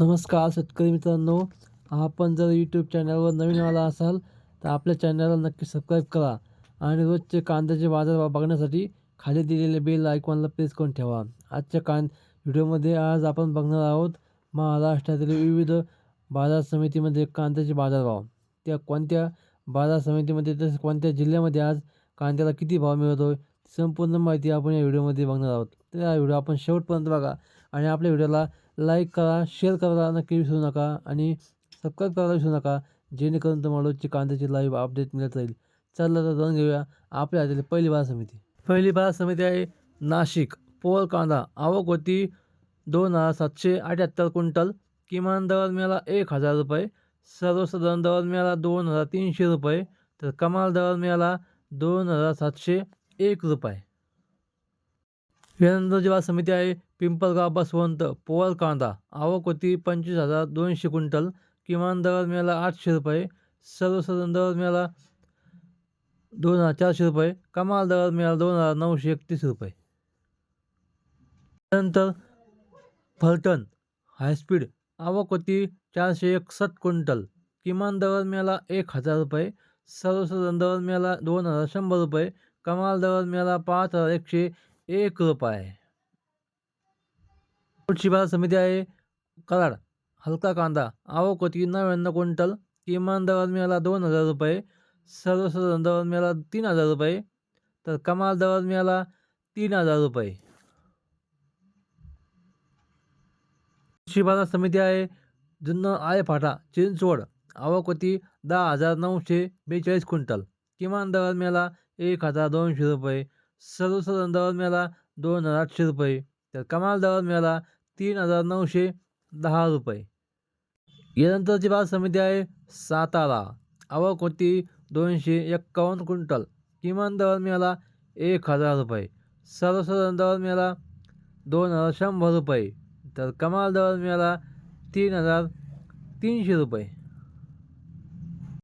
नमस्कार शेतकरी मित्रांनो आपण जर यूट्यूब चॅनलवर नवीन आला असाल तर आपल्या चॅनलला नक्की सबस्क्राईब करा आणि रोजचे कांद्याचे बाजार बघण्यासाठी खाली दिलेले बेल आयकॉनला प्रेस करून ठेवा. आजच्या कां व्हिडिओमध्ये आज आपण बघणार आहोत महाराष्ट्रातील विविध बाजार समितीमध्ये कांद्याचे बाजारभाव त्या कोणत्या बाजार समितीमध्ये तसेच कोणत्या जिल्ह्यामध्ये आज कांद्याला किती भाव मिळतो संपूर्ण माहिती आपण या व्हिडिओमध्ये बघणार आहोत. तर हा व्हिडिओ आपण शेवटपर्यंत बघा आणि आपल्या व्हिडिओला लाईक करा शेअर करायला नक्की विसरू नका आणि सबस्क्राईब करायला विसरू नका जेणेकरून तुम्हाला रोजची कांद्याची लाईव्ह अपडेट मिळत राहील. चला तर जाऊन घेऊया आपल्या हातातील पहिली बाजार समिती. पहिली बाजार समिती आहे नाशिक. पोळ कांदा. आवक होती दोन हजार सातशे अठ्याहत्तर क्विंटल. किमान दर मिळाला एक हजार रुपये. सर्वसाधारण दर मिळाला दोन हजार तीनशे रुपये. तर कमाल दर मिळाला दोन हजार सातशे एक रुपये. यानंतरची जिल्हा समिती आहे पिंपळगाव बसवंत पोवर कांदा आवक होती पंचवीस हजार दोनशे क्विंटल किमान दर मिळाला आठशे रुपये सर्वसाधारण दर मिळाला दोन हजार चारशे रुपये कमाल दर मिळाला दोन हजार नऊशे एकतीस रुपये. त्यानंतर फलटण हायस्पीड आवक होती चारशे एकसष्ट क्विंटल किमान दर मिळाला एक हजार रुपये सर्वसाधारण दर मिळाला दोन हजार शंभर रुपये कमाल दर मिळाला पाच हजार एकशे एक रुपये. पुढची बाजार समिती आहे कराड हलका कांदा आवक होती नव्याण्णव क्विंटल किमान दर मिळाला दोन हजार रुपये सर्वसाधारण दर मिळाला तीन हजार रुपये तर कमाल दर मिळाला तीन हजार रुपये. कृषी बाजार समिती आहे जुन्नर आळेफाटा चिंचवड आवक होती दहा हजार नऊशे बेचाळीस क्विंटल किमान दर मिळाला एक हजार दोनशे रुपये. सर्वसाधारण दर मिळाला दोन हजार आठशे रुपये. तर कमाल दर मिळाला तीन हजार नऊशे दहा रुपये. यानंतरची बाजार समिती आहे सातारा. आवक होती दोनशे एक्कावन्न क्विंटल. किमान दर मिळाला एक हजार रुपये. सर्वसाधारण दर मिळाला दोन हजार शंभर रुपये. तर कमाल दर मिळाला तीन हजार तीनशे रुपये.